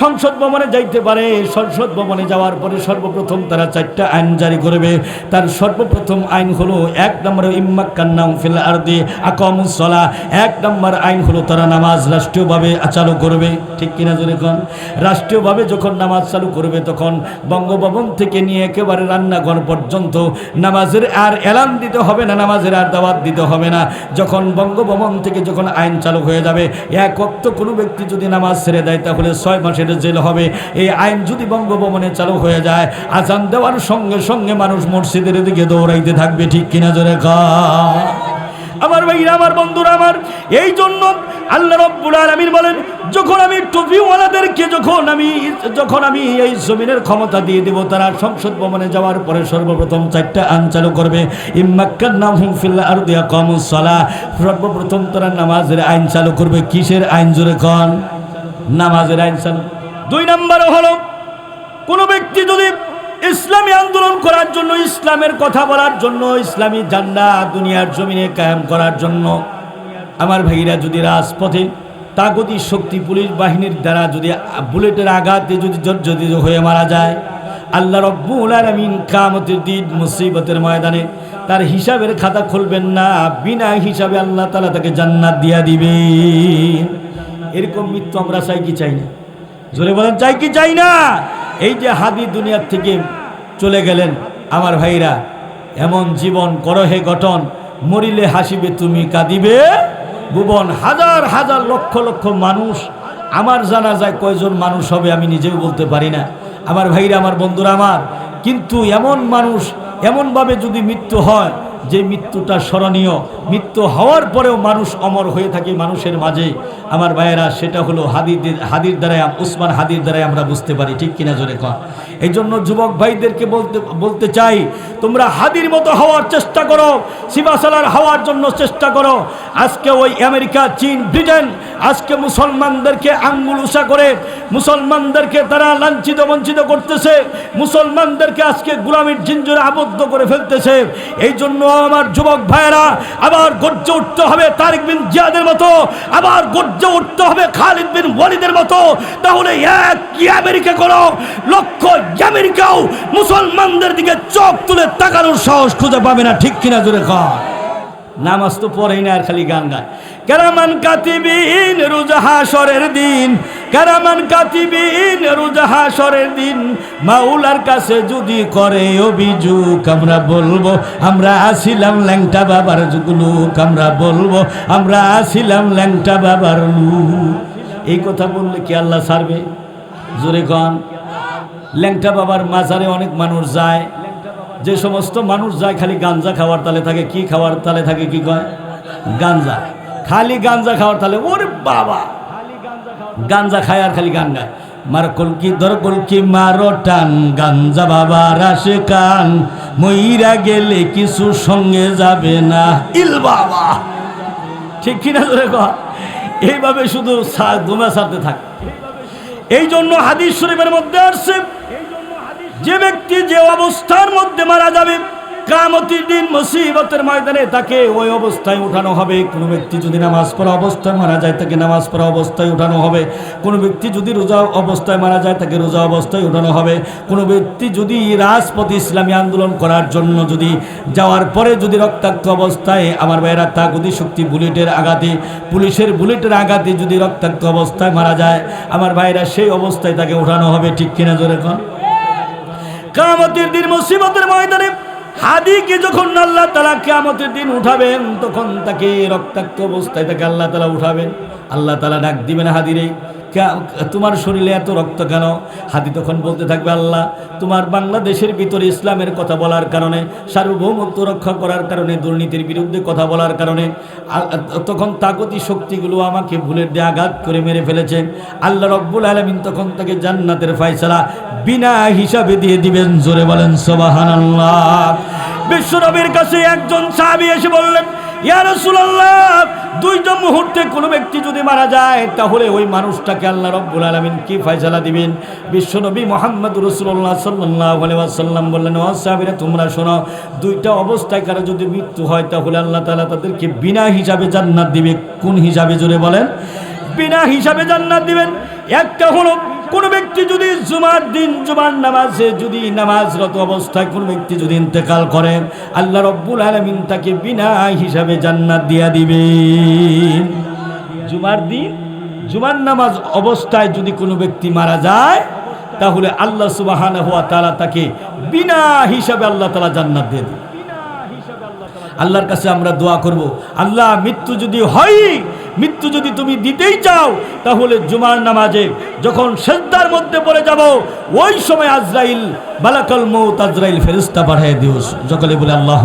সংসদ ভবনে যাইতে পারে। সংসদ ভবনে যাওয়ার পরে সর্বপ্রথম তারা চারটা আইন জারি করবে। তার সর্বপ্রথম আইন হলো এক নম্বর ইম্মাক্কান্নাম ফিল আরদি আকামুসলা এক নম্বর আইন হলো তারা নামাজ রাষ্ট্রীয়ভাবে চালু করবে। ঠিক কিনা কোন? রাষ্ট্রীয়ভাবে যখন নামাজ চালু করবে তখন বঙ্গভবন থেকে নিয়ে একেবারে রান্নাঘর পর্যন্ত নামাজের আর এলান দিতে হবে না, নামাজের আর দাওয়াত দিতে হবে না। যখন বঙ্গভবন থেকে যখন আইন চালু হয়ে যাবে, এক অক্ত কোনো ব্যক্তি যদি নামাজ ছেড়ে দেয়, তাহলে ছয় মাসের জেল হবে। এই আইন যদি বঙ্গভবনে চালু হয়ে যায়, আজান দেওয়ার সঙ্গে সঙ্গে মানুষ মসজিদের দিকে দৌড়াইতে থাকবে, ঠিক কিনা জোরে আমার ভাইরা, আমার বন্ধুরা, আমার, এই জন্য আল্লাহ রব্বুল আলামিন বলেন, যখন আমি টুপিওয়ালাদেরকে, যখন আমি যখন আমি এই জমিনের ক্ষমতা দিয়ে দেব, তারা সংসদ ভবনে যাওয়ার পরে সর্বপ্রথম চারটা আইন চালু করবে। ফিল আরদি আকামুস সালাহ। সর্বপ্রথম তারা নামাজের আইন চালু করবে। কিসের আইন জোরে কন? নামাজের আইন চালু দুই নম্বরে হলো, কোনো ব্যক্তি যদি ইসলামী আন্দোলন করার জন্য, ইসলামের কথা বলার জন্য, ইসলামী জান্না দুনিয়ার জমিনে কায়েম করার জন্য, আমার ভাইরা যদি রাজপথে তাগতি শক্তি পুলিশ বাহিনীর দ্বারা যদি বুলেটের আঘাতে যদি জর্জরিত হয়ে মারা যায়, আল্লাহ রব্বুল আলামিন কামতের দিন মুসিবতের ময়দানে তার হিসাবের খাতা খুলবেন না, বিনা হিসাবে আল্লাহ তালা তাকে জান্নাত দিয়া দিবে এরকম মৃত্যু আমরা চাই কি চাই না? জোরে বলেন, চাই কি চাই না? এই যে হাদি দুনিয়ার থেকে চলে গেলেন আমার ভাইরা, এমন জীবন করহে গঠন, মরিলে হাসিবে তুমি, কাঁদিবে ভুবন। হাজার হাজার লক্ষ লক্ষ মানুষ, আমার জানা যায় কয়জন মানুষ হবে আমি নিজেও বলতে পারি না। আমার ভাইরা, আমার বন্ধুরা আমার, কিন্তু এমন মানুষ, এমনভাবে যদি মৃত্যু হয় যে মৃত্যুটা স্মরণীয়, মৃত্যু হওয়ার পরেও মানুষ অমর হয়ে থাকে মানুষের মাঝে। আমার ভাইয়েরা, সেটা হলো হাদির হাদির দ্বারাই, উসমান হাদির দ্বারাই আমরা বুঝতে পারি, ঠিক কিনা জোরে কন? এই জন্য যুবক ভাইদেরকে বলতে বলতে চাই, তোমরা হাদির মতো হওয়ার চেষ্টা করো, সিবাসালার হওয়ার জন্য চেষ্টা করো। আজকে ওই আমেরিকা, চীন, ব্রিটেন আজকে মুসলমানদেরকে আঙ্গুল উষা করে, মুসলমানদেরকে তারা লাঞ্ছিত বঞ্চিত করতেছে, মুসলমানদেরকে আজকে গুলামির জিঞ্জরে আবদ্ধ করে ফেলতেছে। এই জন্য আমার যুবক ভাইয়েরা, আবার গর্জে উঠতে হবে তারিক বিন জিয়াদের মতো, আবার গর্জে উঠতে হবে খালিদ বিন ওয়ালিদের মতো। তাহলে এক আমেরিকা করো, লক্ষ আমেরিকাও মুসলমানদের দিকে চোখ তুলে তাকানোর সাহস খুঁজে পাবে না, ঠিক কিনা জোরে কর। নামাজ তো পড়েই না আর খালি গান গায়। কারামান কাতিবিন রুজাহাসরের দিন, কারামান কাতিবিন রুজাহাসরের দিন, মাওলার কাছে যদি করে অভিযোগ, আমরা বলব, আমরা আসিলাম ল্যাংটা বাবার যুগলুক আমরা বলব, আমরা আসিলাম ল্যাংটা বাবার লুক। এই কথা বললে কি আল্লাহ সারবে জোরে কন। ল্যাংটা বাবার মাজারে অনেক মানুষ যায় যে সমস্ত মানুষ যায় খালি গাঞ্জা খাওয়ার তালে থাকে, কি খাওয়ার তালে থাকে, কি কয়? গাঞ্জা। খালি গাঞ্জা খাওয়ার তালে, ওরে বাবা। গাঞ্জা খায় আর খালি গান গায়। মার কলকি ধর কলকি, মারো টান, গাঞ্জা বাবা রাশে কান মইরা গেলে কিছু সঙ্গে যাবে না। ইল বাবা। ঠিক কিনা ধরে কয়? এইভাবে শুধু দুমা সারতে থাকে। এই জন্য হাদিস শরীফের মধ্যে আসছে যে ব্যক্তি যে অবস্থার মধ্যে মারা যাবে কামতির দিন মুসিবতের ময়দানে তাকে ওই অবস্থায় উঠানো হবে। কোনো ব্যক্তি যদি নামাজ পড়া অবস্থায় মারা যায়, তাকে নামাজ পড়া অবস্থায় উঠানো হবে। কোনো ব্যক্তি যদি রোজা অবস্থায় মারা যায়, তাকে রোজা অবস্থায় উঠানো হবে। কোনো ব্যক্তি যদি রাজপথ ইসলামী আন্দোলন করার জন্য যদি যাওয়ার পরে যদি রক্তাক্ত অবস্থায়, আমার ভাইয়েরা তাগুদি শক্তি বুলেটের আঘাতে, পুলিশের বুলেটের আঘাতে যদি রক্তাক্ত অবস্থায় মারা যায়, আমার ভাইয়েরা সেই অবস্থায় তাকে উঠানো হবে। ঠিক কিনা জোরে কন? কামতের দিন মুসিবতের ময়দানে হাদিকে যখন আল্লাহ তালা কামতের দিন উঠাবেন, তখন তাকে রক্তাক্ত অবস্থায় তাকে আল্লাহ তালা উঠাবেন। আল্লাহ তালা ডাক দিবেন হাদিরে তোমার শরীরে এত রক্ত কেন? হাদি তখন বলতে থাকবে, আল্লাহ, তোমার বাংলাদেশের ভিতরে ইসলামের কথা বলার কারণে, সার্বভৌমত্ব রক্ষা করার কারণে, দুর্নীতির বিরুদ্ধে কথা বলার কারণে তখন তাগতি শক্তিগুলো আমাকে ভুলের দিয়ে আঘাত করে মেরে ফেলেছে। আল্লাহ রব্বুল আলমিন তখন তাকে জান্নাতের ফায়সালা বিনা হিসাবে দিয়ে দিবেন। জোরে বলেন সোবাহান বিশ্বনবীর কাছে একজন সাহাবি এসে বললেন ইয়া রাসূলুল্লাহ, দুইটা মুহূর্তে কোনো ব্যক্তি যদি মারা যায়, তাহলে ওই মানুষটাকে আল্লাহ রব্বুল আলামিন কি ফয়সালা দিবেন? বিশ্বনবী মোহাম্মদ রসুল্লাহ সাল্লাল্লাহু আলাইহি ওয়াসাল্লাম বললেন, ও তোমরা শোনো, দুইটা অবস্থায় কারও যদি মৃত্যু হয়, তাহলে আল্লাহ তাআলা তাদেরকে বিনা হিসাবে জান্নাত দিবে। কোন হিসাবে জোরে বলেন? বিনা হিসাবে জান্নাত দিবেন। একটা হলো কোন ব্যক্তি যদি জুমার দিন, জুমার নামাজে যদি নামাজরত অবস্থায় কোন ব্যক্তি যদি ইন্তেকাল করে, আল্লাহ রব্বুল আলমিন তাকে বিনা হিসাবে জান্নাত দিয়া দিবে জুমার দিন, জুমার নামাজ অবস্থায় যদি কোনো ব্যক্তি মারা যায়, তাহলে আল্লাহ সুবাহান হওয়া তালা তাকে বিনা হিসাবে আল্লাহ তালা জান্নাত দিয়ে দিবে আল্লাহর কাছে আমরা দোয়া করব। আল্লাহ, মৃত্যু যদি হয়, মৃত্যু যদি তুমি দিতেই চাও, তাহলে জুমার নামাজে যখন সেজদার মধ্যে পড়ে যাব, ওই সময় আজরাইল বালাকল মৌত আজরাইল ফেরিস্তা পাঠিয়ে দিও। সকলে বলে আল্লাহ